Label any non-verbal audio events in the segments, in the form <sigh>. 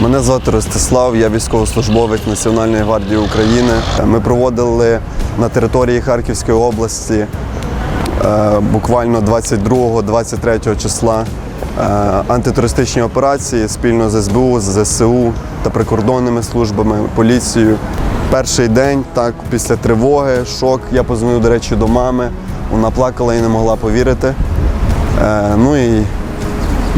Мене звати Ростислав, я військовослужбовець Національної гвардії України. Ми проводили на території Харківської області е, буквально 22-23 числа е, антитерористичні операції спільно з СБУ, з ЗСУ та прикордонними службами, поліцією. Перший день, так, після тривоги, шок. Я позвонив, до речі, до мами. Вона плакала і не могла повірити. Е, Ну і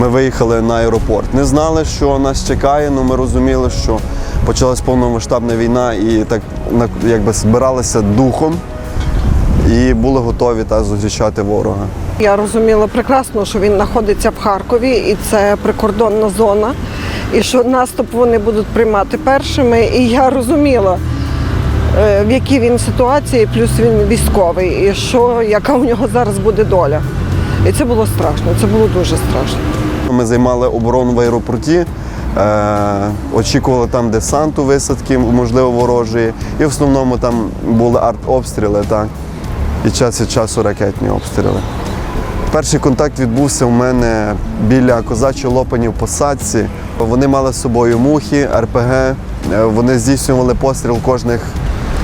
ми виїхали на аеропорт. Не знали, що нас чекає, але ми розуміли, що почалась повномасштабна війна і так якби збиралися духом і були готові та зустрічати ворога. Я розуміла прекрасно, що він знаходиться в Харкові, і це прикордонна зона, і що наступ вони будуть приймати першими. І я розуміла, е, в якій він ситуації, плюс він військовий, і що яка у нього зараз буде доля. І це було страшно, це було дуже страшно. Ми займали оборону в аеропорті, е, очікували там десанту, висадки, можливо, ворожої. І в основному там були артобстріли, так, і час від часу ракетні обстріли. Перший контакт відбувся у мене біля козачої лопані в посадці. Вони мали з собою мухи, РПГ. Е, Вони здійснювали постріл кожних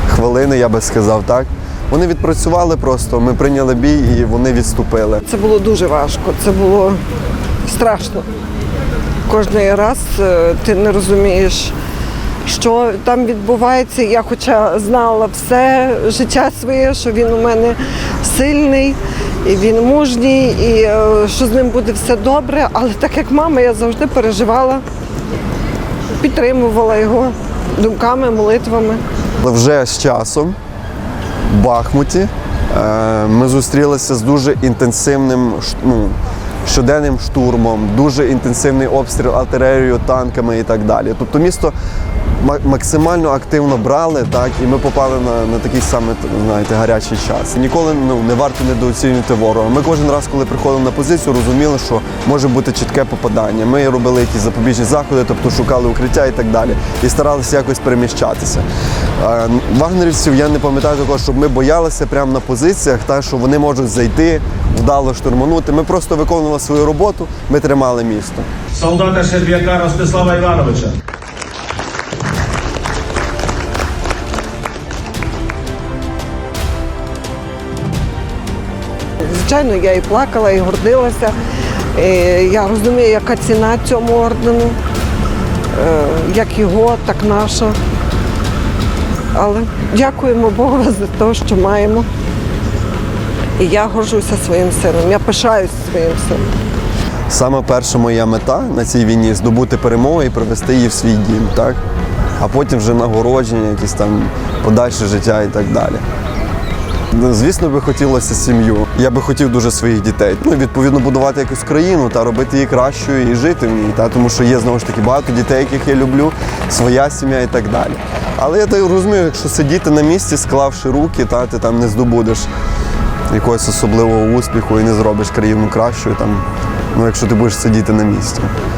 хвилини, я би сказав так. Вони відпрацювали просто, ми прийняли бій і вони відступили. Це було дуже важко, це було страшно. Кожний раз е, ти не розумієш, що там відбувається. Я хоча знала все життя своє, що він у мене сильний, і він мужній, і е, що з ним буде все добре. Але так як мама, я завжди переживала, підтримувала його думками, молитвами. Вже з часом в Бахмуті е, ми зустрілися з дуже інтенсивним ну, щоденним штурмом, дуже інтенсивний обстріл артилерією, танками і так далі. Тобто місто максимально активно брали, так, і ми попали на, на такий саме знаєте, гарячий час. Ніколи ну, не варто недооцінювати ворога. Ми кожен раз, коли приходили на позицію, розуміли, що може бути чітке попадання. Ми робили якісь запобіжні заходи, тобто шукали укриття і так далі. І старалися якось переміщатися. Вагнерівців я не пам'ятаю такого, щоб ми боялися прямо на позиціях, так, що вони можуть зайти, вдало штурманути. Ми просто виконували свою роботу, ми тримали місто. солдата Щерб'яка Ростислава Івановича. Звичайно, я і плакала, і гордилася. Я розумію, яка ціна цьому ордену, е, як його, так наша. Але дякуємо Богу <laughs> за те, що маємо. І я горжуся своїм сином, я пишаюсь своїм сином. Саме перша моя мета на цій війні здобути перемогу і привести її в свій дім, так? а потім вже нагородження, якісь там подальше життя і так далі. Ну, Звісно, би хотілося сім'ю. Я би хотів дуже своїх дітей. Ну, відповідно, будувати якусь країну та робити її кращою і жити в ній. Та? Тому що є знову ж таки багато дітей, яких я люблю, своя сім'я і так далі. Але я так розумію, якщо сидіти на місці, склавши руки, та ти там не здобудеш якогось особливого успіху і не зробиш країну кращою, там, ну, якщо ти будеш сидіти на місці.